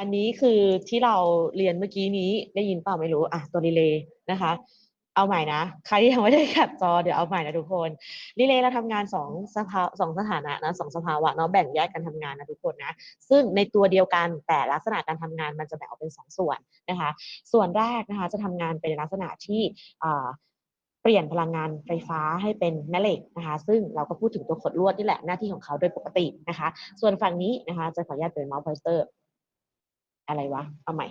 อันนี้คือที่เราเรียนเมื่อกี้นี้ได้ยินเปล่าไม่รู้อะตัวรีเลย์นะคะ เอาใหม่นะ ใครที่ยังไม่ได้แคปจอเดี๋ยวเอาใหม่นะทุกคนรีเลย์เราทำงานสองสภาสองสถานะนะสองสภาวะเนาะแบ่งแยกกันทำงานนะทุกคนนะซึ่งในตัวเดียวกันแต่ลักษณะการทำงานมันจะแบ่งออกเป็นสองส่วนนะคะ ส่วนแรกนะคะจะทำงานเป็นลักษณะที่อ่าเปลี่ยนพลังงานไฟฟ้าให้เป็นแม่เหล็กนะคะ ซึ่งเราก็พูดถึงตัวขดลวดนี่แหละหน้าที่ของเขาโดยปกตินะคะ ส่วนฝั่งนี้นะคะจะขออนุญาตเป็นเมาส์พอยเตอร์ อะไรวะ เอาใหม่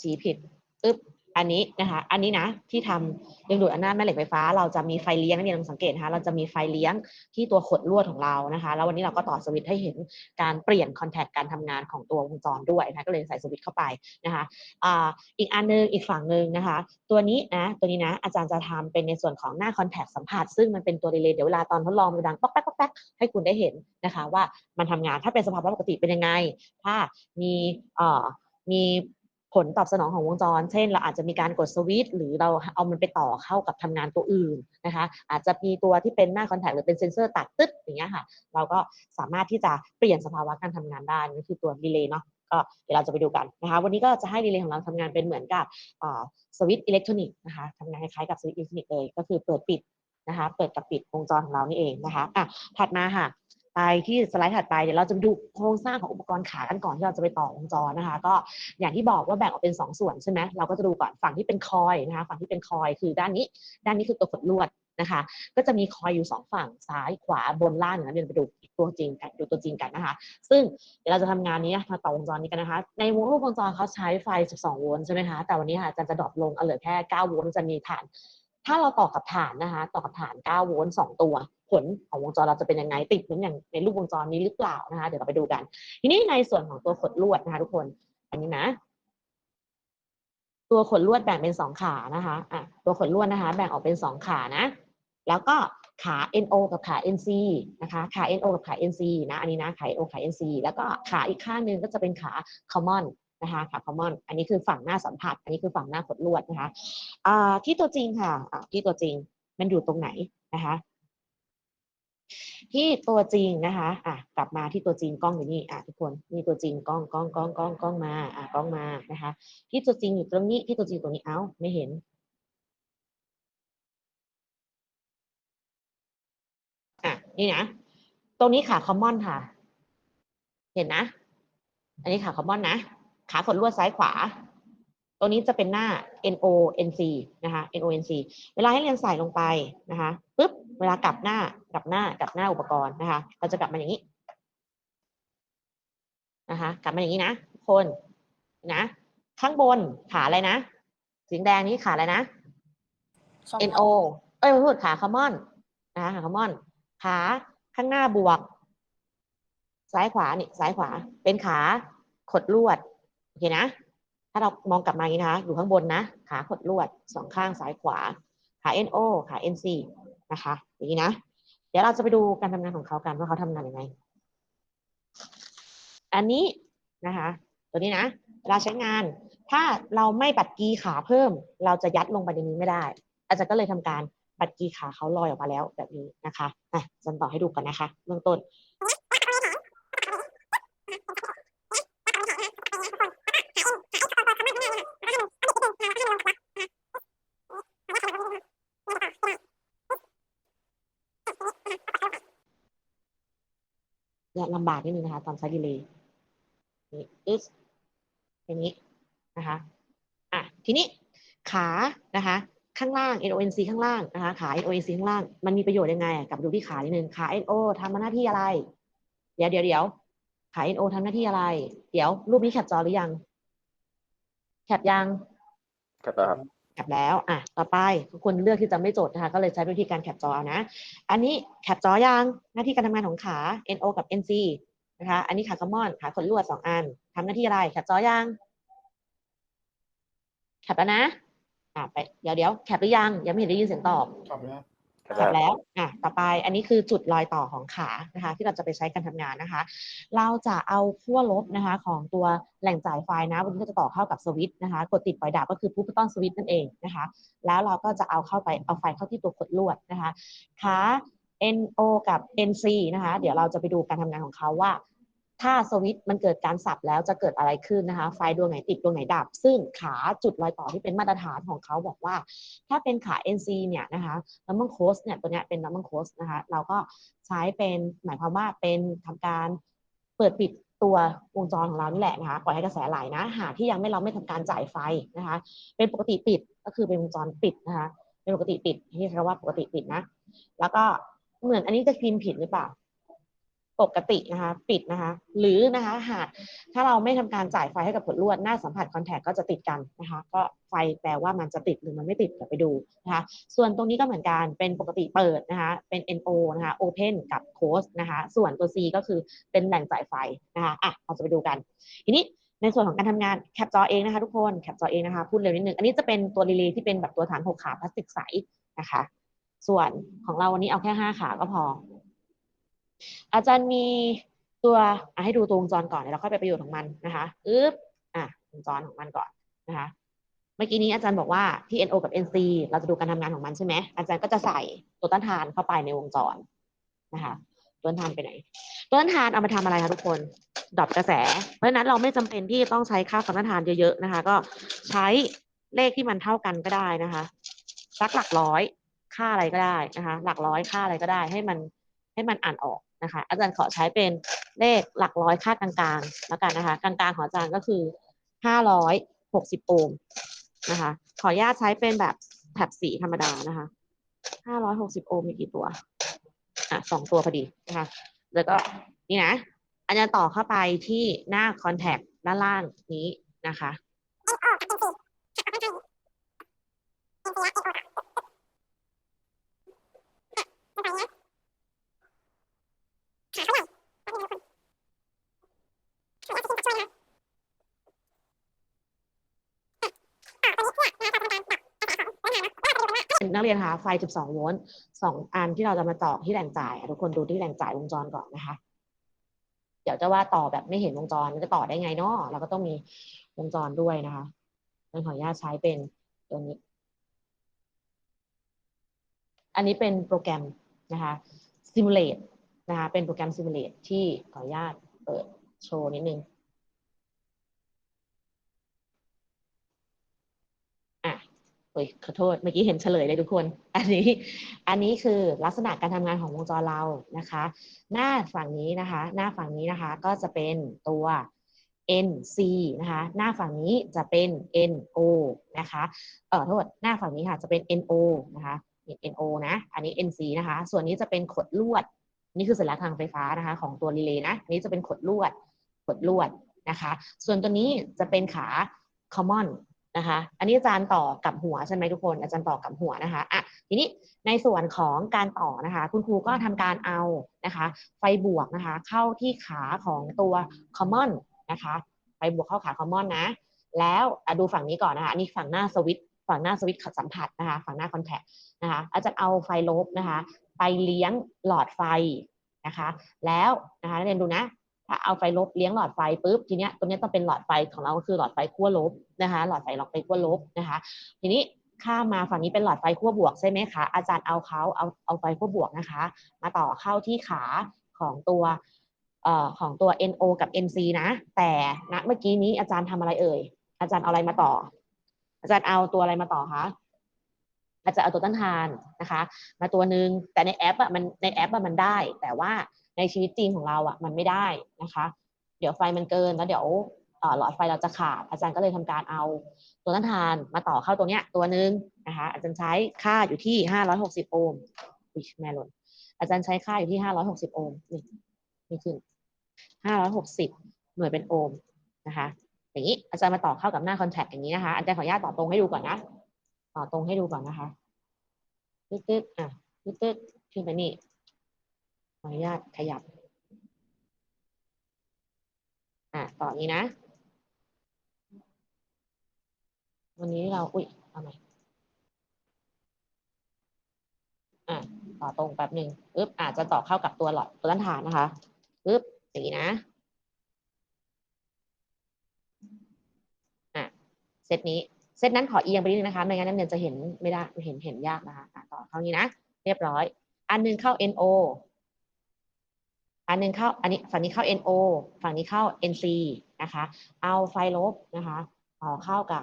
จีผิด อึ๊บ อันนี้นะคะ อันนี้นะที่ทำดึงดูดอำนาจแม่เหล็กไฟฟ้า เราจะมีไฟเลี้ยงนักเรียนลองสังเกตนะคะเราจะมีไฟเลี้ยงที่ตัวขดลวดของเรานะคะ แล้ววันนี้เราก็ต่อสวิตช์ให้เห็นการเปลี่ยนคอนแทคการทำงานของตัววงจรด้วยนะคะก็เลยใส่สวิตช์เข้าไปนะคะอีกอันนึงอีกฝั่งหนึ่งนะคะ ตัวนี้นะตัวนี้นะอาจารย์จะทำเป็นในส่วนของหน้าคอนแทคสัมผัสซึ่งมันเป็นตัวรีเลย์เดี๋ยวเวลาตอนทดลองมันดังป๊อกแป๊กป๊อกแป๊กให้คุณได้เห็นนะคะ ว่ามันทำงานถ้าเป็นสภาพปกติเป็นยังไง ถ้ามีเอ่อมี ผลตอบสนองของวงจร เช่น เราอาจจะมีการกดสวิตช์หรือเราเอามันไปต่อเข้ากับทำงานตัวอื่นนะคะ อาจจะมีตัวที่เป็นหน้าคอนแทคหรือเป็นเซนเซอร์ตัดตึ๊ดอย่างเงี้ยค่ะ เราก็สามารถที่จะเปลี่ยนสภาวะการทำงานได้นี่นคือตัวรีเลย์เนาะก็เดี๋ยวเราจะไปดูกันนะคะ วันนี้ก็จะให้รีเลย์ของเราทำงานเป็นเหมือนกับสวิตช์อิเล็กทรอนิกส์นะคะทำงานคล้ายๆกับสวิตช์อิเล็กทรอนิกส์เลยก็คือเปิดปิดนะคะ เปิดกับปิดวงจรของเรานี่เองนะคะอะถัดมาค่ะ ไปที่สไลด์ถัดไปเดี๋ยวเราจะไปดูโครงสร้างของอุปกรณ์ขากันก่อนที่เราจะไปต่อวงจรนะคะ ก็อย่างที่บอกว่าแบ่งออกเป็น 2 ส่วนใช่ไหมเราก็จะดูก่อนฝั่งที่เป็นคอยนะคะฝั่งที่เป็นคอยคือด้านนี้ ด้านนี้คือตัวขดลวดนะคะ ก็จะมีคอยอยู่ 2 ฝั่งซ้ายขวาบนล่างนะเดี๋ยวไปดูตัวจริงกันดูตัวจริงกันนะคะ ซึ่งเดี๋ยวเราจะทำงานนี้มาต่อวงจรนี้กันนะคะ ในวงรูปวงจรเขาใช้ไฟ 12 โวลต์ใช่ไหมคะแต่วันนี้ค่ะอาจารย์จะดรอปลงเอาเหลือแค่ 9 โวลต์จะมีฐาน ถ้าเราต่อกับฐานนะคะ ต่อกับฐาน 9 โวลต์2ตัว ผลของวงจรเราจะเป็นยังไงติดเหมือนอย่างในรูปวงจรนี้หรือเปล่านะคะ เดี๋ยวเราไปดูกัน ทีนี้ในส่วนของตัวขดลวดนะคะ ทุกคน อันนี้นะ ตัวขดลวดแบ่งเป็นสองขานะคะอะตัวขดลวดนะคะ แบ่งออกเป็นสองขานะ แล้วก็ขา NO กับขา NC นะคะ ขา NO กับขา NC นะ อันนี้นะ ขา NO ขา NC แล้วก็ขาอีกข้างหนึงก็จะเป็นขา common นะคะขา common อันนี้คือฝั่งหน้าสัมผัส อันนี้คือฝั่งหน้าขดลวดนะคะอ่าที่ตัวจริงค่ะอ่าที่ตัวจริงมันอยู่ตรงไหนนะคะ ที่ตัวจริงนะคะอะกลับมาที่ตัวจริงกล้องอยู่นี่อะทุกคนนี่ตัวจริงกล้องกล้องกล้องกล้องกล้องมาอะกล้องมานะคะ ที่ตัวจริงอยู่ตรงนี้ที่ตัวจริงตรงนี้เอ้าไม่เห็นอะนี่นะตรงนี้ขาคอมมอนค่ะ เห็นนะ อันนี้ขาคอมมอนนะ ขาขดลวดซ้ายขวา ตัวนี้จะเป็นหน้า NO NC นะคะ NO NC เวลาให้เรียนใส่ลงไปนะคะปุ๊บเวลากลับหน้ากลับหน้ากลับหน้าอุปกรณ์นะคะ เราจะกลับมาอย่างนี้นะคะ กลับมาอย่างนี้นะทุกคนนะข้างบนขาอะไรนะสีแดงนี้ขาอะไรนะ NO เอ้ยไม่พูดขาคอมมอนนะคะขาคอมมอนขาข้างหน้าบวก ซ้ายขวานี่ซ้ายขวาเป็นขาขดลวดโอเคนะ ถ้าเรามองกลับมาอย่างนี้นะคะ อยู่ข้างบนนะ ขาขดลวดสองข้างซ้ายขวา ขา NO ขา NC นะคะ อย่างนี้นะ เดี๋ยวเราจะไปดูการทำงานของเขากันว่าเขาทำงานยังไง อันนี้นะคะ ตัวนี้นะเวลาใช้งาน ถ้าเราไม่ปัดกีขาเพิ่ม เราจะยัดลงไปในนี้ไม่ได้ อาจารย์ก็เลยทำการปัดกีขาเขาลอยออกมาแล้วแบบนี้นะคะอะจันต่อให้ดูกันนะคะ เบื้องต้น เนี่ยลำบากนิดนึงนะคะ ตอนใช้ดีเลย์นี่อึ๊สอย่างนี้นะคะอะทีนี้ขานะคะ ข้างล่าง NONC ข้างล่างนะคะขา NONC ข้างล่างมันมีประโยชน์ยังไงกลับดูที่ขานิดนึงขา NO ทำหน้าที่อะไร เดี๋ยวเดี๋ยวเดี๋ยวขา NO ทำหน้าที่อะไร เดี๋ยวรูปนี้แคปจอหรือยัง แคปยังแครับครับ แคปแล้ว อะ ต่อไปคุณเลือกที่จะไม่จดนะคะ ก็เลยใช้วิธีการแคปจอเอานะ อันนี้แคปจอยัง หน้าที่การทำงานของขา NO กับ NC นะคะ อันนี้ขาคอมมอน ขาขนลวดสองอันทำหน้าที่อะไร แคปจอยัง แคปแล้วนะ อะไป เดี๋ยวเดี๋ยวแคปหรือยัง ยังไม่เห็นได้ยินเสียงตอบ แครับแล้ว ครับแล้วอะต่อไปอันนี้คือจุดรอยต่อของขานะคะ ที่เราจะไปใช้การทำงานนะคะ เราจะเอาขั้วลบนะคะของตัวแหล่งจ่ายไฟนะวันนี้ก็จะต่อเข้ากับสวิตช์นะคะ กดติดปล่อยดับก็คือพุทต้อนสวิตช์นั่นเองนะคะ แล้วเราก็จะเอาเข้าไปเอาไฟเข้าที่ตัวขดลวดนะคะขา NO กับ NC นะคะ เดี๋ยวเราจะไปดูการทำงานของเขาว่า ถ้าสวิตช์มันเกิดการสับแล้วจะเกิดอะไรขึ้นนะคะ ไฟดวงไหนติดดวงไหนดับ ซึ่งขาจุดรอยต่อที่เป็นมาตรฐานของเขาบอกว่า ถ้าเป็นขา NC เนี่ยนะคะน้ำมันโคสเนี่ยตัวเนี้ยเป็นน้ำมันโคสนะคะ เราก็ใช้เป็นหมายความว่าเป็นทำการเปิดปิดตัววงจรของเรานี่แหละนะคะปล่อยให้กระแสไหลนะ หากที่ยังไม่เราไม่ทำการจ่ายไฟนะคะ เป็นปกติปิดก็คือเป็นวงจรปิดนะคะเป็นปกติปิดที่เรียกว่าปกติปิดนะ แล้วก็เหมือนอันนี้จะพิมพ์ผิดหรือเปล่า ปกตินะคะปิดนะคะหรือนะคะหากถ้าเราไม่ทำการจ่ายไฟให้กับผลลวดหน้าสัมผัสคอนแทคก็จะติดกันนะคะก็ไฟแปลว่ามันจะติดหรือมันไม่ติดเดี๋ยวไปดูนะคะส่วนตรงนี้ก็เหมือนกันเป็นปกติเปิดนะคะเป็น NO นะคะ Open กับ Close นะคะส่วนตัว C ก็คือเป็นแหล่งจ่ายไฟนะคะอะเราจะไปดูกัน ทีนี้ในส่วนของการทำงานแคปจอเองนะคะทุกคนแคปจอเองนะคะพูดเร็วนิดนึงอันนี้จะเป็นตัวรีเลย์ที่เป็นแบบตัวฐานหกขาพลาสติกใสนะคะ ส่วนของเราวันนี้เอาแค่ห้าขาก็พอ อาจารย์มีตัวให้ดูตัววงจรก่อนเดี๋ยวเราค่อยไปประโยชน์ของมันนะคะอึ๊บอะวงจรของมันก่อนนะคะ เมื่อกี้นี้อาจารย์บอกว่าที่ NO กับ NC เราจะดูการทำงานของมันใช่ไหมอาจารย์ก็จะใส่ตัวต้านทานเข้าไปในวงจรนะคะตัวต้านทานไปไหน ตัวต้านทานเอามาทำอะไรคะทุกคนดรอปกระแส เพราะฉะนั้นเราไม่จำเป็นที่จะต้องใช้ค่าความต้านทานเยอะๆนะคะ ก็ใช้เลขที่มันเท่ากันก็ได้นะคะสักหลักร้อยค่าอะไรก็ได้นะคะ หลักร้อยค่าอะไรก็ได้ให้มัน ให้มันอ่านออกนะคะ อาจารย์ขอใช้เป็นเลขหลักร้อยค่ากลางๆแล้วกันนะคะกลางๆของอาจารย์ก็คือห้าร้อยหกสิบโอห์มนะคะ ขออนุญาตใช้เป็นแบบแถบสีธรรมดานะคะห้าร้อยหกสิบโอห์มมีกี่ตัวอะสองตัวพอดีนะคะ แล้วก็นี่นะอาจารย์ต่อเข้าไปที่หน้าคอนแทคด้านล่างนี้นะคะ นักเรียนคะไฟ 12 โวลต์สองอันที่เราจะมาต่อที่แหล่งจ่ายอะทุกคนดูที่แหล่งจ่ายวงจรก่อนนะคะ เดี๋ยวจะว่าต่อแบบไม่เห็นวงจรมันจะต่อได้ไงเนาะเราก็ต้องมีวงจรด้วยนะคะงั้นขออนุญาตใช้เป็นตัวนี้ อันนี้เป็นโปรแกรมนะคะ Simulate นะคะเป็นโปรแกรม Simulate ที่ขออนุญาตเปิดโชว์นิดนึง อะ เฮ้ยขอโทษเมื่อกี้เห็นเฉลยเลยทุกคน อันนี้ อันนี้คือลักษณะการทำงานของวงจรเรานะคะ หน้าฝั่งนี้นะคะ หน้าฝั่งนี้นะคะก็จะเป็นตัว NC นะคะ หน้าฝั่งนี้จะเป็น NO นะคะ เอ่อโทษหน้าฝั่งนี้ค่ะจะเป็น NO นะคะ NO นะ อันนี้ NC นะคะ ส่วนนี้จะเป็นขดลวด นี่คือสัญลักษณ์ทางไฟฟ้านะคะของตัวรีเลย์นะอันนี้จะเป็นขดลวด ขดลวดนะคะ ส่วนตัวนี้จะเป็นขา common นะคะ อันนี้อาจารย์ต่อกับหัวใช่ไหมทุกคน อาจารย์ต่อกับหัวนะคะอะทีนี้ในส่วนของการต่อนะคะ คุณครูก็ทำการเอานะคะ ไฟบวกนะคะ เข้าที่ขาของตัว common นะคะ ไฟบวกเข้าขา common นะ แล้วดูฝั่งนี้ก่อนนะคะ อันนี้ฝั่งหน้าสวิตฝั่งหน้าสวิตสัมผัสนะคะ ฝั่งหน้าคอนแทคนะคะ อาจารย์เอาไฟลบนะคะ ไปเลี้ยงหลอดไฟนะคะ แล้วนะคะนักเรียนดูนะ ถ้าเอาไฟลบเลี้ยงหลอดไฟปุ๊บทีเนี้ยตัวเนี้ยต้องเป็นหลอดไฟของเราก็คือหลอดไฟขั้วลบนะคะ หลอดไฟหลอดไฟขั้วลบนะคะ ทีนี้ข้ามมาฝั่งนี้เป็นหลอดไฟขั้วบวกใช่ไหมคะอาจารย์เอาเขาเอาเอาไฟขั้วบวกนะคะ มาต่อเข้าที่ขาของตัวเอ่อของตัว NO กับ NC นะ แต่ณเมื่อกี้นี้อาจารย์ทำอะไรเอ่ย อาจารย์เอาอะไรมาต่อ อาจารย์เอาตัวอะไรมาต่อคะอาจจะเอาตัวต้านทานนะคะ มาตัวหนึ่งแต่ในแอปอะมันในแอปอะมันได้ แต่ว่า ในชีวิตจริงของเราอะมันไม่ได้นะคะ เดี๋ยวไฟมันเกินแล้วเดี๋ยวหลอดไฟเราจะขาดอาจารย์ก็เลยทำการเอาตัวต้านทานมาต่อเข้าตัวเนี้ยตัวหนึ่งนะคะอาจารย์ใช้ค่าอยู่ที่ 560 โอห์มอุ๊ยแม่หล่นอาจารย์ใช้ค่าอยู่ที่ 560 โอห์มนี่นี่ขึ้น 560 หน่วยเป็นโอห์มนะคะอย่างนี้อาจารย์มาต่อเข้ากับหน้าคอนแทคอย่างนี้นะคะอาจารย์ขออนุญาตต่อตรงให้ดูก่อนนะต่อตรงให้ดูก่อนนะคะตึ๊ดตึ๊ดอะตึ๊ดตึ๊ดขึ้นไปนี่ ออนุญาตขยับ อะ ต่อนี้นะ วันนี้เรา อุ้ยเอาใหม่อะ ต่อตรงแป๊บหนึ่งปึ๊บอาจจะต่อเข้ากับตัวหลอดตัวต้านทานนะคะปึ๊บอย่างนี้นะ อะ เซตนี้ เซตนั้นขอเอียงไปนิดนึงนะคะ ไม่งั้นนักเรียนจะเห็นไม่ได้ เห็นเห็นยากนะคะ อะ ต่อเข้านี้นะ เรียบร้อย อันหนึงเข้า NO อันนึงเข้าอันนี้ฝั่งนี้เข้า NO ฝั่งนี้เข้า NC นะคะ เอาไฟลบนะคะต่อเข้ากับ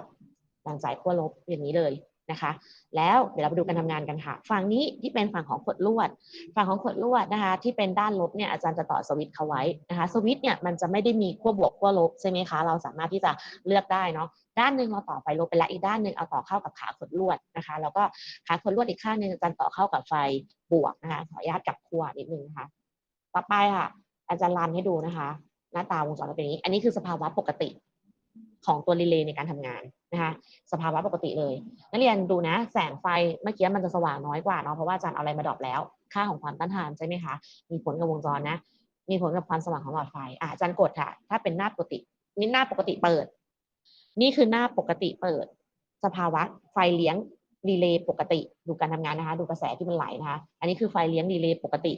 แบ่งสายขั้วลบอย่างนี้เลยนะคะ แล้วเดี๋ยวเราไปดูการทำงานกันค่ะ ฝั่งนี้ที่เป็นฝั่งของขดลวด ฝั่งของขดลวดนะคะ ที่เป็นด้านลบเนี่ยอาจารย์จะต่อสวิตช์เขาไว้นะคะ สวิตช์เนี่ยมันจะไม่ได้มีขั้วบวกขั้วลบใช่ไหมคะ เราสามารถที่จะเลือกได้เนาะ ด้านหนึ่งเราต่อไฟลบไปแล้วอีกด้านหนึ่งเอาต่อเข้ากับขาขดลวดนะคะ แล้วก็ขาขดลวดอีกข้างหนึ่งอาจารย์ต่อเข้ากับไฟบวกนะคะ ขออนุญาตกับขั้วนิดนึงนะคะ ต่อไปค่ะ อาจารย์รันให้ดูนะคะ หน้าตาวงจรเป็นอย่างนี้ อันนี้คือสภาวะปกติของตัวรีเลย์ในการทำงานนะคะ สภาวะปกติเลย นักเรียนดูนะ แสงไฟเมื่อกี้มันจะสว่างน้อยกว่าเนาะเพราะว่าอาจารย์เอาอะไรมาดรอปแล้ว ค่าของความต้านทานใช่ไหมคะมีผลกับวงจรนะ มีผลกับความสว่างของหลอดไฟอะอาจารย์กดค่ะ ถ้าเป็นหน้าปกติ นี่หน้าปกติเปิด นี่คือหน้าปกติเปิด สภาวะไฟเลี้ยงรีเลย์ปกติ ดูการทำงานนะคะ ดูกระแสที่มันไหลนะคะ อันนี้คือไฟเลี้ยงรีเลย์ปกติ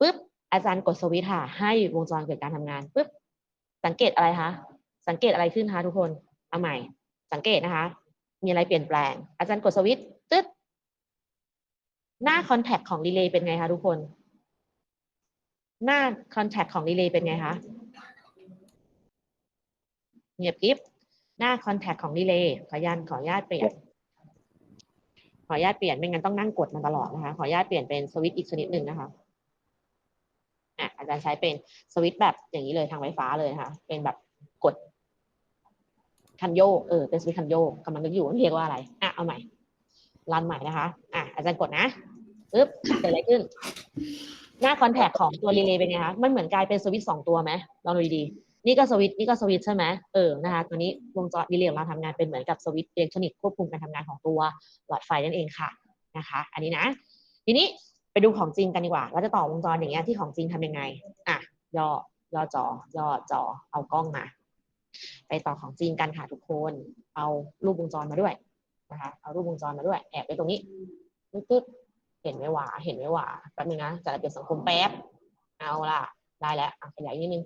ปุ๊บ อาจารย์กดสวิตช์ค่ะ ให้วงจรเกิดการทำงานปุ๊บสังเกตอะไรคะสังเกตอะไรขึ้นคะทุกคนเอาใหม่ สังเกตนะคะ มีอะไรเปลี่ยนแปลง อาจารย์กดสวิตตึ๊ดหน้าคอนแทคของรีเลย์เป็นไงคะทุกคน หน้าคอนแทคของรีเลย์เป็นไงคะเงียบกริฟหน้าคอนแทคของรีเลย์ขออนุญาตขออนุญาตเปลี่ยน ขออนุญาตเปลี่ยนไม่งั้นต้องนั่งกดมันตลอดนะคะ ขออนุญาตเปลี่ยนเป็นสวิตช์อีกชนิดหนึ่งนะคะ อะอาจารย์ใช้เป็นสวิตช์แบบอย่างนี้เลยทางไฟฟ้าเลยนะคะเป็นแบบกดคันโยกเออเป็นสวิตช์คันโยกกำลังนึกอยู่เรียกว่าอะไรอะเอาใหม่รันใหม่นะคะอะอาจารย์กดนะปึ๊บเกิดอะไรขึ้น หน้าคอนแทคของตัวรีเลย์เป็นไงคะมันเหมือนกลายเป็นสวิตช์สองตัวไหมลองดูดีๆนี่ก็สวิตช์นี่ก็สวิตช์ใช่ไหมเออนะคะตัวนี้วงจรรีเลย์ของเราทำงานเป็นเหมือนกับสวิตช์อิเล็กทรอนิกส์ควบคุมการทำงานของตัวหลอดไฟนั่นเองค่ะนะคะ อันนี้นะ ทีนี้ ดูของจริงกันดีกว่าเราจะต่อวงจรอย่างเงี้ยที่ของจริงทำยังไง อะ ย่อย่อจอย่อจอ เอากล้องมา ไปต่อของจริงกันค่ะทุกคน เอารูปวงจรมาด้วยนะคะ เอารูปวงจรมาด้วย แอบไปตรงนี้ตึ๊ดเห็นไหมว่า เห็นไหมว่าแป๊บนึงนะจะเปลี่ยนสังคมแป๊บ เอาล่ะ ได้แล้วขยายนิดนึง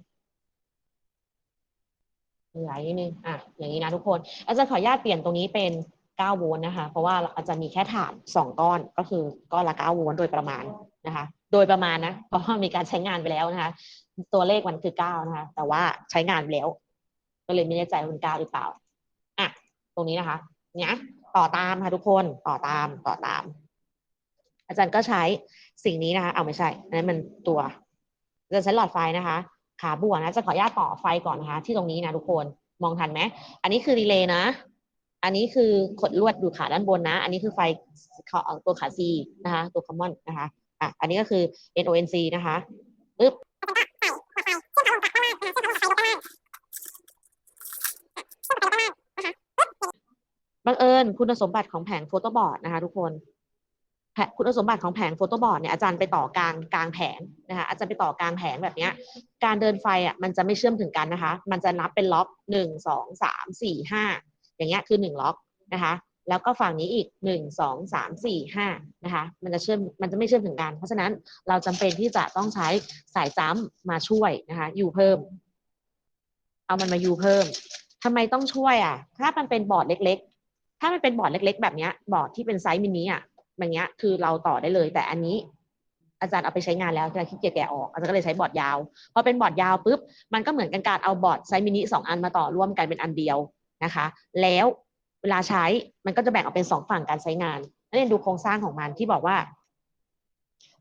ขยายนิดนึง อะ อย่างนี้นะทุกคน อาจารย์ขออนุญาตเปลี่ยนตรงนี้เป็น 9โวลต์นะคะ เพราะว่าอาจารย์มีแค่ฐาน 2 ก้อนก็คือก้อนละ9โวลต์โดยประมาณนะคะ โดยประมาณนะ เพราะว่ามีการใช้งานไปแล้วนะคะ ตัวเลขมันคือ9นะคะ แต่ว่าใช้งานไปแล้ว ก็เลยไม่แน่ใจว่าเป็น9หรือเปล่าอะตรงนี้นะคะเนี่ยต่อตามค่ะทุกคนต่อตามต่อตาม อาจารย์ก็ใช้สิ่งนี้นะคะ เอาไม่ใช่อันนั้นมันตัวจะใช้หลอดไฟนะคะขาบัวนะจะขออนุญาตต่อไฟก่อนนะคะ ที่ตรงนี้นะทุกคนมองทันไหมอันนี้คือรีเลย์นะ อันนี้คือขดลวดดูขาด้านบนนะ อันนี้คือไฟตัวขา C นะคะ ตัว common นะคะอะอันนี้ก็คือ NONC นะคะปึ๊บบังเอิญคุณสมบัติของแผงโฟโต้บอร์ดนะคะ ทุกคนคุณสมบัติของแผงโฟโต้บอร์ดเนี่ยอาจารย์ไปต่อกลางกลางแผงนะคะอาจารย์ไปต่อกลางแผงแบบเนี้ย การเดินไฟอะมันจะไม่เชื่อมถึงกันนะคะ มันจะนับเป็นล็อกหนึ่งสองสามสี่ห้า อย่างเงี้ยคือหนึ่งล็อกนะคะแล้วก็ฝั่งนี้อีกหนึ่งสองสามสี่ห้านะคะมันจะเชื่อมมันจะไม่เชื่อมถึงกัน เพราะฉะนั้นเราจำเป็นที่จะต้องใช้สายจ้ำมาช่วยนะคะยูเพิ่ม เอามันมายูเพิ่มทำไมต้องช่วยอะ ถ้ามันเป็นบอร์ดเล็ก ๆ ถ้ามันเป็นบอร์ดเล็ก ๆ แบบเนี้ยบอร์ดที่เป็นไซส์มินิอะแบบเนี้ยคือเราต่อได้เลย แต่อันนี้อาจารย์เอาไปใช้งานแล้วอาจารย์ขี้เกียจแกะออก อาจารย์ก็เลยใช้บอร์ดยาว พอเป็นบอร์ดยาวปุ๊บ มันก็เหมือนกันการเอาบอร์ดไซส์มินิสองอันมาต่อร่วมกันเป็นอันเดียว นะคะ แล้วเวลาใช้มันก็จะแบ่งออกเป็นสองฝั่งการใช้งานนั่นเองดูโครงสร้างของมันที่บอกว่า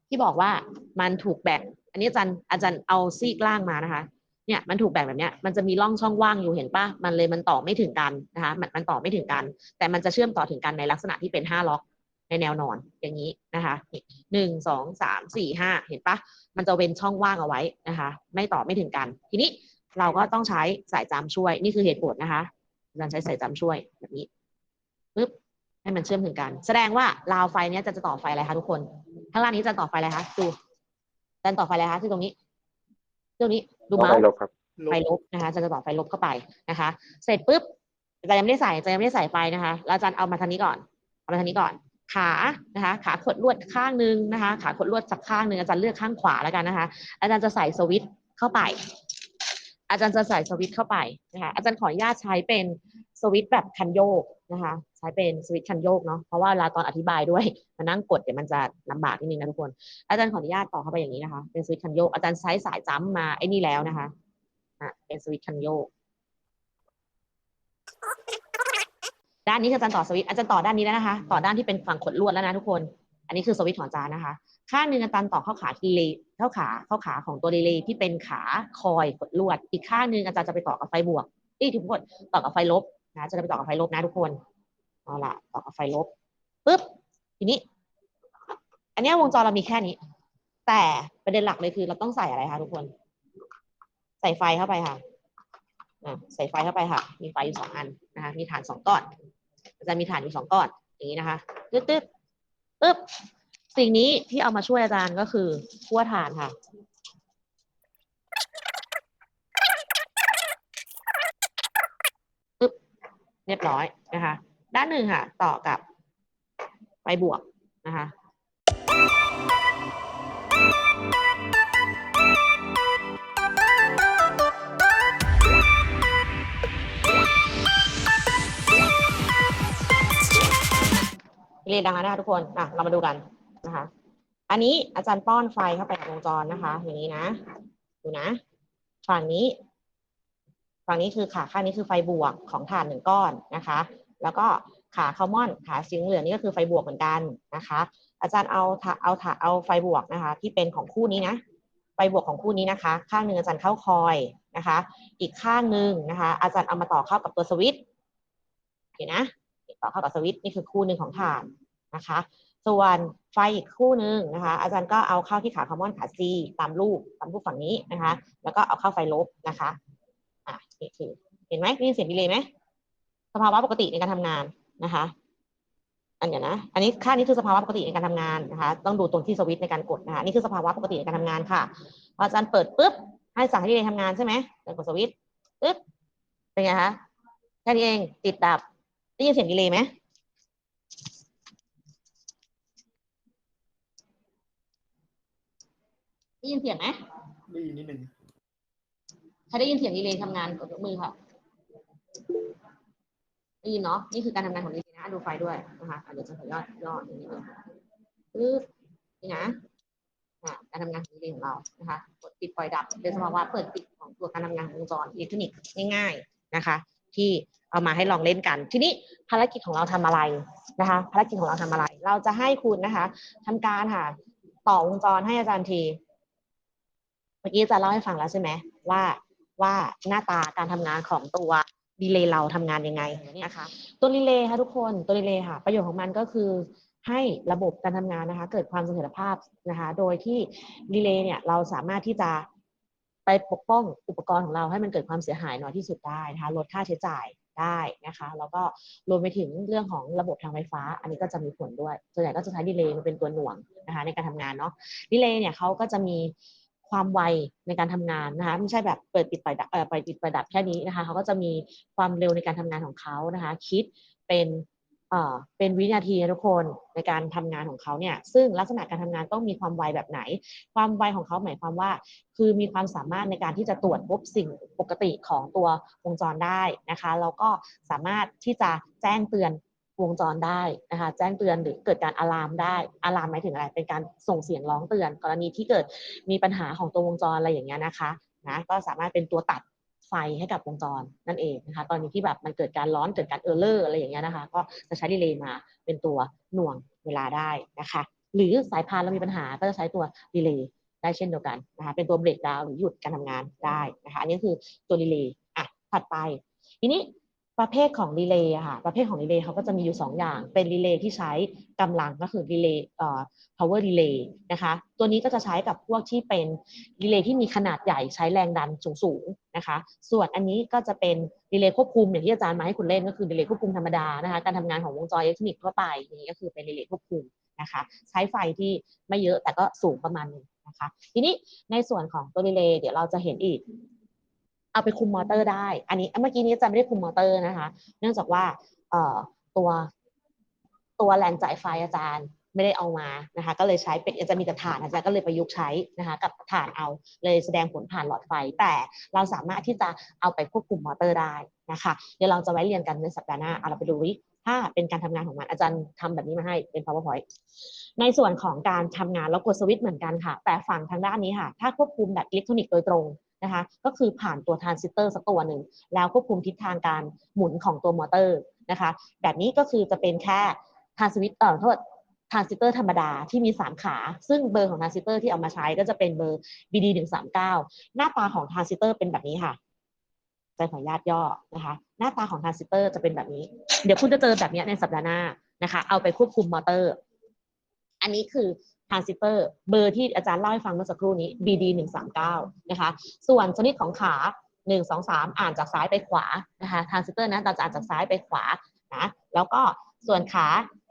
ที่บอกว่ามันถูกแบ่ง อันนี้อาจารย์อาจารย์เอาซีกล่างมานะคะ เนี่ยมันถูกแบ่งแบบเนี้ย มันจะมีร่องช่องว่างอยู่เห็นปะมันเลยมันต่อไม่ถึงกันนะคะมันมันต่อไม่ถึงกัน แต่มันจะเชื่อมต่อถึงกันในลักษณะที่เป็นห้าล็อกในแนวนอนอย่างนี้นะคะหนึ่งสองสามสี่ห้าเห็นปะมันจะเว้นช่องว่างเอาไว้นะคะ ไม่ต่อไม่ถึงกัน ทีนี้เราก็ต้องใช้สายจามช่วยนี่คือเหตุผลนะคะ อาจารย์ใช้สายจามช่วยแบบนี้ปึ๊บให้มันเชื่อมถึงกัน แสดงว่าราวไฟเนี้ยจะจะต่อไฟอะไรคะทุกคน ข้างล่างนี้จะต่อไฟอะไรคะดูอาจารย์ต่อไฟอะไรคะที่ตรงนี้ตรงนี้ดูมาไฟลบครับไฟลบนะคะอาจารย์จะต่อไฟลบเข้าไปนะคะ เสร็จปุ๊บอาจารย์ยังไม่ได้ใส่อาจารย์ยังไม่ได้ใส่ไฟนะคะแล้วอาจารย์เอามาทางนี้ก่อนเอามาทางนี้ก่อน ขานะคะ ขาขดลวดข้างหนึงนะคะ ขาขดลวดสักข้างหนึ่งอาจารย์เลือกข้างขวาแล้วกันนะคะ อาจารย์จะใส่สวิตช์เข้าไป อาจารย์จะใส่สวิตช์เข้าไปนะคะอาจารย์ขออนุญาตใช้เป็นสวิตช์แบบคันโยกนะคะใช้เป็นสวิตช์คันโยกเนาะเพราะว่าเวลาตอนอธิบายด้วยมานั่งกดเดี๋ยวมันจะลำบากนิดนึงนะทุกคน อาจารย์ขออนุญาตต่อเข้าไปอย่างนี้นะคะเป็นสวิตช์คันโยกอาจารย์ใช้สายจ้ำมาไอ้นี่แล้วนะคะอะเป็นสวิตช์คันโยกด้านนี้คืออาจารย์ต่อสวิตช์อาจารย์ต่อด้านนี้แล้วนะคะ ต่อด้านที่เป็นฝั่งขดลวดแล้วนะทุกคน อันนี้คือสวิตช์ของอาจารย์นะคะ ข้าหนึ่งอาจารย์ต่อเข้าขาดีเลย์เข้าขาเข้าขาของตัวดีเลย์ที่เป็นขาคอยกดลวด อีกข้าหนึ่งอาจารย์จะไปต่อกับไฟบวกอีทุกคนต่อกับไฟลบนะจะไปต่อกับไฟลบนะทุกคนเอาล่ะต่อกับไฟลบปุ๊บทีนี้ อันนี้วงจรเรามีแค่นี้ แต่ประเด็นหลักเลยคือเราต้องใส่อะไรคะทุกคน ใส่ไฟเข้าไปค่ะอะใส่ไฟเข้าไปค่ะ มีไฟอยู่สองอันนะคะมีฐานสองก้อนอาจารย์มีฐานอยู่สองก้อนอย่างนี้นะคะตึ๊ดตึ๊ดปึ๊บ สิ่งนี้ที่เอามาช่วยอาจารย์ก็คือขั้วฐานค่ะ ปึ๊บ เรียบร้อยนะคะ ด้านหนึ่งค่ะ ต่อกับไฟบวกนะคะเรียนดังแล้วนะคะทุกคนอะเรามาดูกัน นะคะ อันนี้อาจารย์ป้อนไฟเข้าไปในวงจรนะคะ อย่างนี้นะ ดูนะ ฝั่งนี้ ฝั่งนี้คือขาข้างนี้คือไฟบวกของถ่านหนึ่งก้อนนะคะ แล้วก็ขาคาร์มอนขาสีเหลืองนี่ก็คือไฟบวกเหมือนกันนะคะ อาจารย์เอาถาเอาถาเอาไฟบวกนะคะ ที่เป็นของคู่นี้นะไฟบวกของคู่นี้นะคะ ข้างหนึ่งอาจารย์เข้าคอยนะคะ อีกข้างหนึ่งนะคะ อาจารย์เอามาต่อเข้ากับตัวสวิตช์เห็นนะต่อเข้ากับสวิตช์นี่คือคู่หนึ่งของฐานนะคะ ส่วน ไฟอีกคู่หนึ่งนะคะ อาจารย์ก็เอาเข้าที่ขาคาร์มอนขา C ตามรูปตามรูปฝั่งนี้นะคะ แล้วก็เอาเข้าไฟลบนะคะอะนี่คือเห็นไหมได้ยินเสียงดีเลยไหมสภาวะปกติในการทำงานนะคะ อันเดี๋ยนะอันนี้ค่านี้คือสภาวะปกติในการทำงานนะคะ ต้องดูตรงที่สวิตช์ในการกดนะคะนี่คือสภาวะปกติในการทำงานค่ะพออาจารย์เปิดปุ๊บให้สั่งให้ดีเลยทำงานใช่ไหมอาจารย์กดสวิตช์ปุ๊บเป็นไงคะแค่นี้เองติดดับได้ยินเสียงดีเลยไหม ได้ยินเสียงไหมได้ยินนิดนึงใครได้ยินเสียงดีเลยทำงานกดยกมือค่ะได้ยินเนาะนี่คือการทำงานของดีเลยนะดูไฟด้วยนะคะอะเดี๋ยวจะขอยอดยอดอย่างนี้เลยปึ๊บนี่นะอะการทำงานของดีเลยของเรานะคะกดปิดปล่อยดับเป็นสภาวะเปิดปิดของตัวการทำงานของวงจรอิเล็กทรอนิกส์ง่ายๆนะคะ ที่เอามาให้ลองเล่นกัน ทีนี้ภารกิจของเราทำอะไรนะคะ ภารกิจของเราทำอะไร เราจะให้คุณนะคะทำการค่ะต่อวงจรให้อาจารย์ที เมื่อกี้จะเล่าให้ฟังแล้วใช่ไหมว่าว่าหน้าตาการทำงานของตัวดีเลย์เราทำงานยังไงนะคะตัวดีเลย์ค่ะทุกคนตัวดีเลย์ค่ะ ประโยชน์ของมันก็คือให้ระบบการทำงานนะคะ เกิดความเสถียรภาพนะคะ โดยที่ดีเลย์เนี่ยเราสามารถที่จะไปปกป้องอุปกรณ์ของเราให้มันเกิดความเสียหายน้อยที่สุดได้นะคะลดค่าใช้จ่ายได้นะคะแล้วก็รวมไปถึงเรื่องของระบบทางไฟฟ้า อันนี้ก็จะมีผลด้วยส่วนใหญ่ก็จะใช้ดีเลย์มาเป็นตัวหน่วงนะคะในการทำงานเนาะดีเลย์เนี่ยเขาก็จะมี ความไวในการทำงานนะคะไม่ใช่แบบเปิดปิดไฟดับเอ่อเปิดปิดไฟดับแค่นี้นะคะเขาก็จะมีความเร็วในการทำงานของเขานะคะ คิดเป็นเอ่อเป็นวินาทีนะทุกคนในการทำงานของเขาเนี่ยซึ่งลักษณะการทำงานต้องมีความไวแบบไหน ความไวของเขาหมายความว่า คือมีความสามารถในการที่จะตรวจพบสิ่งปกติของตัววงจรได้นะคะแล้วก็สามารถที่จะแจ้งเตือน วงจรได้นะคะแจ้งเตือนหรือเกิดการอะลามได้อะลามหมายถึงอะไร เป็นการส่งเสียงร้องเตือน กรณีที่เกิดมีปัญหาของตัววงจรอะไรอย่างเงี้ยนะคะนะก็สามารถเป็นตัวตัดไฟให้กับวงจรนั่นเองนะคะกรณีที่แบบมันเกิดการร้อนเกิดการเออร์เลอร์อะไรอย่างเงี้ยนะคะ ก็จะใช้ดีเลย์มาเป็นตัวหน่วงเวลาได้นะคะ หรือสายพานเรามีปัญหาก็จะใช้ตัวดีเลย์ได้เช่นเดียวกันนะคะเป็นตัวเบรกดาวหรือหยุดการทำงานได้นะคะอันนี้คือตัวดีเลย์อะถัดไป ทีนี้ ประเภทของดีเลย์ค่ะ ประเภทของดีเลย์เขาก็จะมีอยู่ 2 อย่าง เป็นดีเลย์ที่ใช้กำลังก็คือดีเลย์เอ่อ power relay นะคะ ตัวนี้ก็จะใช้กับพวกที่เป็นดีเลย์ที่มีขนาดใหญ่ใช้แรงดันสูงๆนะคะ ส่วนอันนี้ก็จะเป็นดีเลย์ควบคุมอย่างที่อาจารย์มาให้คุณเล่นก็คือดีเลย์ควบคุมธรรมดานะคะ การทำงานของวงจรอิเล็กทรอนิกส์ทั่วไปนี้ก็คือเป็นดีเลย์ควบคุมนะคะ ใช้ไฟที่ไม่เยอะแต่ก็สูงประมาณนึงนะคะ ทีนี้ในส่วนของตัวดีเลย์เดี๋ยวเราจะเห็นอีก เอาไปคุมมอเตอร์ได้ อันนี้เมื่อกี้นี้อาจารย์ไม่ได้คุมมอเตอร์นะคะ เนื่องจากว่าเอ่อตัวตัวแรงจ่ายไฟอาจารย์ไม่ได้เอามานะคะ ก็เลยใช้เป็นจะมีแต่ถ่านอาจารย์ก็เลยประยุกต์ใช้นะคะกับถ่านเอาเลยแสดงผลผ่านหลอดไฟ แต่เราสามารถที่จะเอาไปควบคุมมอเตอร์ได้นะคะ เดี๋ยวเราจะไว้เรียนกันในสัปดาห์หน้าเอาเราไปดูวิถ้าเป็นการทำงานของมันอาจารย์ทำแบบนี้มาให้เป็น powerpoint ในส่วนของการทำงานเรากดสวิตช์เหมือนกันค่ะ แต่ฝั่งทางด้านนี้ค่ะ ถ้าควบคุมแบบอิเล็กทรอนิกส์โดยตรง นะคะก็คือผ่านตัวทรานซิสเตอร์สักตัวหนึ่ง แล้วควบคุมทิศทางการหมุนของตัวมอเตอร์นะคะแบบนี้ก็คือจะเป็นแค่ทรานสวิตเอ่อโทษทรานซิสเตอร์ธรรมดาที่มี 3 ขา ซึ่งเบอร์ของทรานซิสเตอร์ที่เอามาใช้ก็จะเป็นเบอร์ BD 1 3 9หน้าตาของทรานซิสเตอร์เป็นแบบนี้ค่ะใจขออนุญาตย่อนะคะ หน้าตาของทรานซิสเตอร์จะเป็นแบบนี้ เดี๋ยวคุณจะเจอแบบนี้ในสัปดาห์หน้านะคะ เอาไปควบคุมมอเตอร์ อันนี้คือ ทรานซิสเตอร์เบอร์ที่อาจารย์เล่าให้ฟังเมื่อสักครู่นี้ BD 1 3 9นะคะ ส่วนชนิดของขา 1 2 3 อ่านจากซ้ายไปขวานะคะทรานซิสเตอร์นะเราจะอ่านจากซ้ายไปขวานะแล้วก็ส่วนขา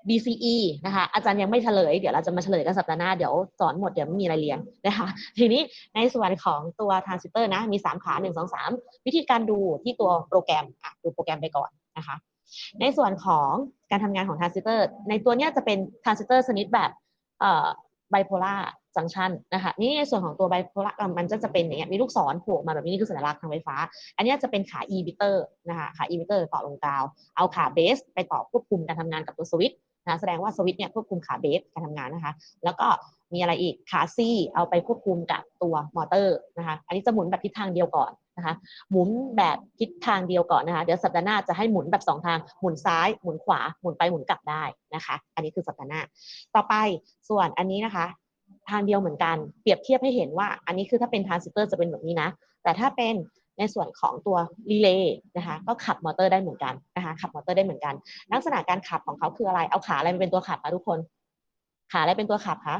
BCE นะคะอาจารย์ยังไม่เฉลย เดี๋ยวเราจะมาเฉลยกันสัปดาห์หน้า เดี๋ยวสอนหมดเดี๋ยวไม่มีอะไรเรียนนะคะทีนี้ในส่วนของตัวทรานซิสเตอร์นะมี 3 ขา 1 2 3 วิธีการดูที่ตัวโปรแกรมอะดูโปรแกรมไปก่อนนะคะในส่วนของการทำงานของทรานซิสเตอร์ ในตัวเนี้ยจะเป็นทรานซิสเตอร์ชนิดแบบเอ่อ ไบโพล่าจังชันนะคะนี่ในส่วนของตัวไบโพล่ามันจะจะเป็นอย่างเงี้ยมีลูกศรโผล่มาแบบนี้นี่คือสัญลักษณ์ทางไฟฟ้า อันนี้จะเป็นขา e บิเตอร์นะคะขา e บิเตอร์ต่อลงกาว เอาขาเบสไปต่อควบคุมการทำงานกับตัวสวิตช์นะแสดงว่าสวิตช์เนี่ยควบคุมขาเบสการทำงานนะคะ แล้วก็มีอะไรอีกขา C เอาไปควบคุมกับตัวมอเตอร์นะคะ อันนี้จะหมุนแบบทิศทางเดียวก่อน นะคะหมุนแบบทิศทางเดียวก่อนนะคะเดี๋ยวสัปดาห์หน้าจะให้หมุนแบบสองทางหมุนซ้ายหมุนขวาหมุนไปหมุนกลับได้นะคะ อันนี้คือสัปดาห์หน้า ต่อไปส่วนอันนี้นะคะทางเดียวเหมือนกัน เปรียบเทียบให้เห็นว่า อันนี้คือถ้าเป็นทรานซิสเตอร์จะเป็นแบบนี้นะ แต่ถ้าเป็นในส่วนของตัวรีเลย์นะคะก็ขับมอเตอร์ได้เหมือนกันนะคะขับมอเตอร์ได้เหมือนกัน ลักษณะการขับของเขาคืออะไรเอาขาอะไรมาเป็นตัวขับคะทุกคน ขาอะไรเป็นตัวขับคะ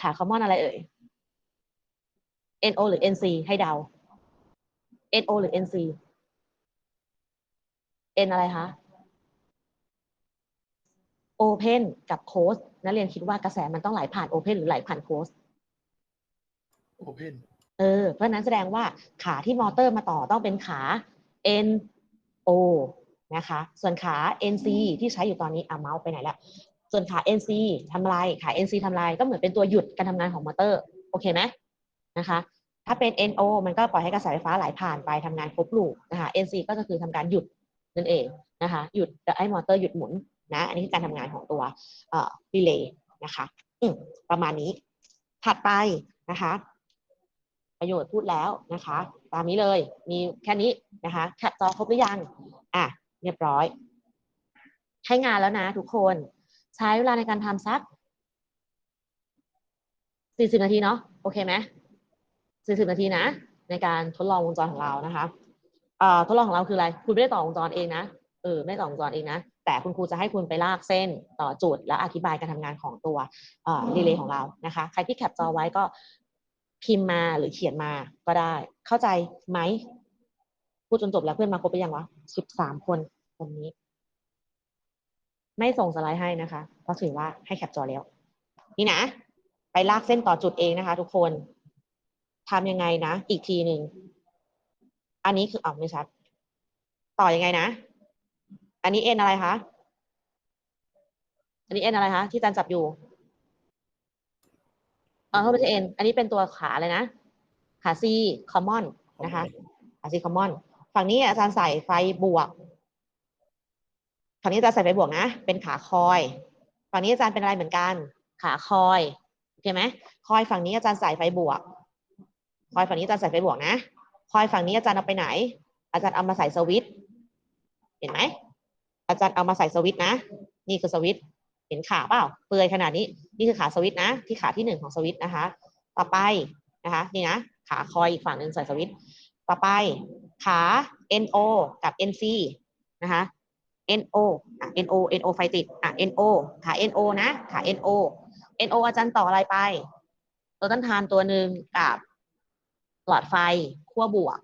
ขาคอมมอนอะไรเอ่ย NO หรือ NC ให้เดา NO หรือ NC N อะไรคะ Open กับ Close นักเรียนคิดว่ากระแสมันต้องไหลผ่าน Open หรือไหลผ่าน Close โอเพนเออ เพราะฉะนั้นแสดงว่าขาที่มอเตอร์มาต่อต้องเป็นขา N O นะคะ ส่วนขา NC ที่ใช้อยู่ตอนนี้อะเมาส์ไปไหนแล้ว ส่วนขา NC ทำอะไรขา NC ทำอะไรก็เหมือนเป็นตัวหยุดการทำงานของมอเตอร์ โอเคไหมนะคะ ถ้าเป็น NO มันก็ปล่อยให้กระแสไฟฟ้าไหลผ่านไปทำงานครบลูกนะคะ NC ก็จะคือทำการหยุดนั่นเองนะคะ หยุดให้มอเตอร์หยุดหมุนนะ อันนี้คือการทำงานของตัวเอ่อรีเลย์นะคะอืประมาณนี้ ถัดไปนะคะ ประโยชน์พูดแล้วนะคะ ตามนี้เลย มีแค่นี้นะคะแคปจอครบหรือยัง อะ เรียบร้อย ใช้งานแล้วนะทุกคน ใช้เวลาในการทำสัก 40 นาทีเนาะ โอเคไหม 40นาทีนะ ในการทดลองวงจรของเรานะคะเอ่อทดลองของเราคืออะไร คุณไม่ได้ต่อวงจรเองนะ เออ ไม่ได้ต่อวงจรเองนะ แต่คุณครูจะให้คุณไปลากเส้นต่อจุด แล้วอธิบายการทำงานของตัวเอ่อรีเลย์ของเรา นะคะ ใครที่แคปจอไว้ก็พิมพ์มาหรือเขียนมาก็ได้ เข้าใจไหม พูดจนจบแล้วเพื่อนมาครบไปยังวะสิบสามคนวันนี้ ไม่ส่งสไลด์ให้นะคะ เพราะถือว่าให้แคปจอแล้ว นี่นะ ไปลากเส้นต่อจุดเองนะคะ ทุกคน ทำยังไงนะ อีกทีหนึ่ง อันนี้คืออ๋อไม่ชัด ต่อยังไงนะ อันนี้เอ็นอะไรคะ อันนี้เอ็นอะไรคะ ที่อาจารย์จับอยู่อ๋อเขาไม่ใช่เอ็นอันนี้เป็นตัวขาเลยนะ ขา C common นะคะอาซีคอมมอน ฝั่งนี้อาจารย์ใส่ไฟบวก ฝั่งนี้อาจารย์ใส่ไฟบวกนะ เป็นขาคอย ฝั่งนี้อาจารย์เป็นอะไรเหมือนกัน ขาคอย โอเคไหมคอยฝั่งนี้อาจารย์ใส่ไฟบวก คอยฝั่งนี้อาจารย์ใส่ไฟบวกนะคอยฝั่งนี้อาจารย์เอาไปไหน อาจารย์เอามาใส่สวิตเห็นไหมอาจารย์เอามาใส่สวิตนะ นี่คือสวิตเห็นขาเปล่าเปลือยขนาดนี้ นี่คือขาสวิตนะ ที่ขาที่หนึ่งของสวิตนะคะ ต่อไปนะคะ นี่นะขาคอยอีกฝั่งหนึ่งใส่สวิตต่อไปขา NO กับ NC นะคะ NO อะ NO NO ไฟติดอะ NO ขา NO นะ ขา NO NO อาจารย์ต่ออะไรไป ตัวต้านทานตัวหนึ่งกับ หลอดไฟขั้วบวก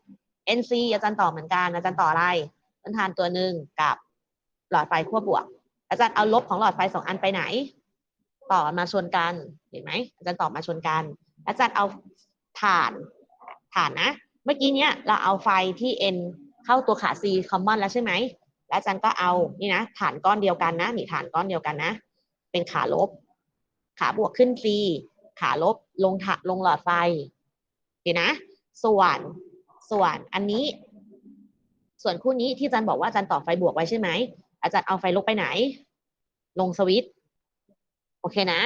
NC อาจารย์ต่อเหมือนกัน อาจารย์ต่ออะไรต้นทานตัวหนึ่งกับหลอดไฟขั้วบวก อาจารย์เอาลบของหลอดไฟสองอันไปไหน ต่อมาชนกันเห็นไหมอาจารย์ต่อมาชนกัน อาจารย์เอาฐานฐานนะ เมื่อกี้เนี้ยเราเอาไฟที่ n เข้าตัวขา c common แล้วใช่ไหมแล้วอาจารย์ก็เอานี่นะฐานก้อนเดียวกันนะนี่ฐานก้อนเดียวกันนะ เป็นขาลบ ขาบวกขึ้น c ขาลบลงถะลงหลอดไฟเห็นนะ ส่วนส่วนอันนี้ ส่วนคู่นี้ที่อาจารย์บอกว่าอาจารย์ต่อไฟบวกไว้ใช่ไหมอาจารย์เอาไฟลุกไปไหน ลงสวิตช์โอเคนะ